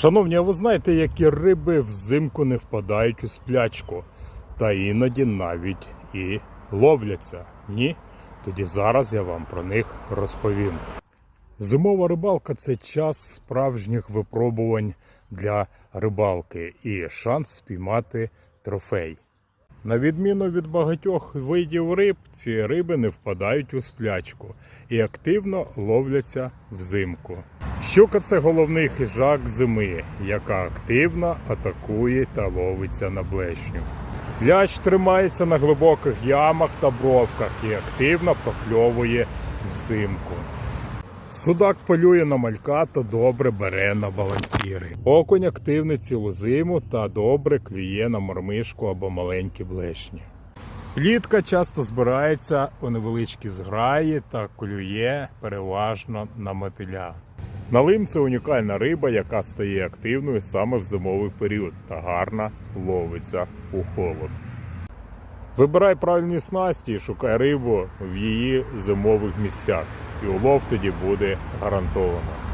Шановні, а ви знаєте, які риби взимку не впадають у сплячку, та іноді навіть і ловляться? Ні? Тоді зараз я вам про них розповім. Зимова рибалка це час справжніх випробувань для рибалки і шанс спіймати трофей. На відміну від багатьох видів риб, ці риби не впадають у сплячку і активно ловляться взимку. Щука це головний хижак зими, яка активно атакує та ловиться на блешню. Лящ тримається на глибоких ямах та бровках і активно прокльовує взимку. Судак полює на малька та добре бере на балансіри. Окунь активний цілу зиму та добре клює на мормишку або маленькі блешні. Плітка часто збирається у невеличкі зграї та клює переважно на мотиля. Налим це унікальна риба, яка стає активною саме в зимовий період та гарно ловиться у холод. Вибирай правильні снасті і шукай рибу в її зимових місцях, і улов тоді буде гарантовано.